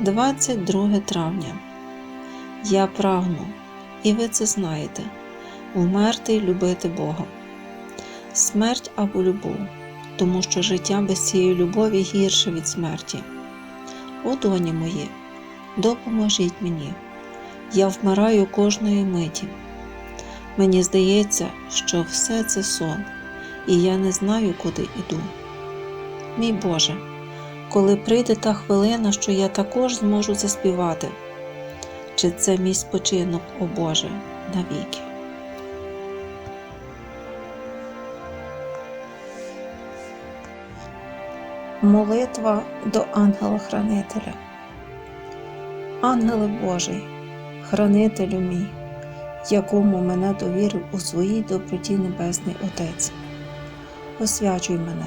22 травня. Я прагну, і ви це знаєте, вмерти й любити Бога. Смерть або любов, тому що життя без цієї любові гірше від смерті. О, доні мої, допоможіть мені, я вмираю кожної миті. Мені здається, що все це сон, і я не знаю, куди іду. Мій Боже, коли прийде та хвилина, що я також зможу заспівати, чи це мій спочинок, о Боже, навіки. Молитва до ангела-хранителя. Ангеле Божий, хранителю мій, якому мене довірив у своїй доброті Небесний Отець. Освячуй мене,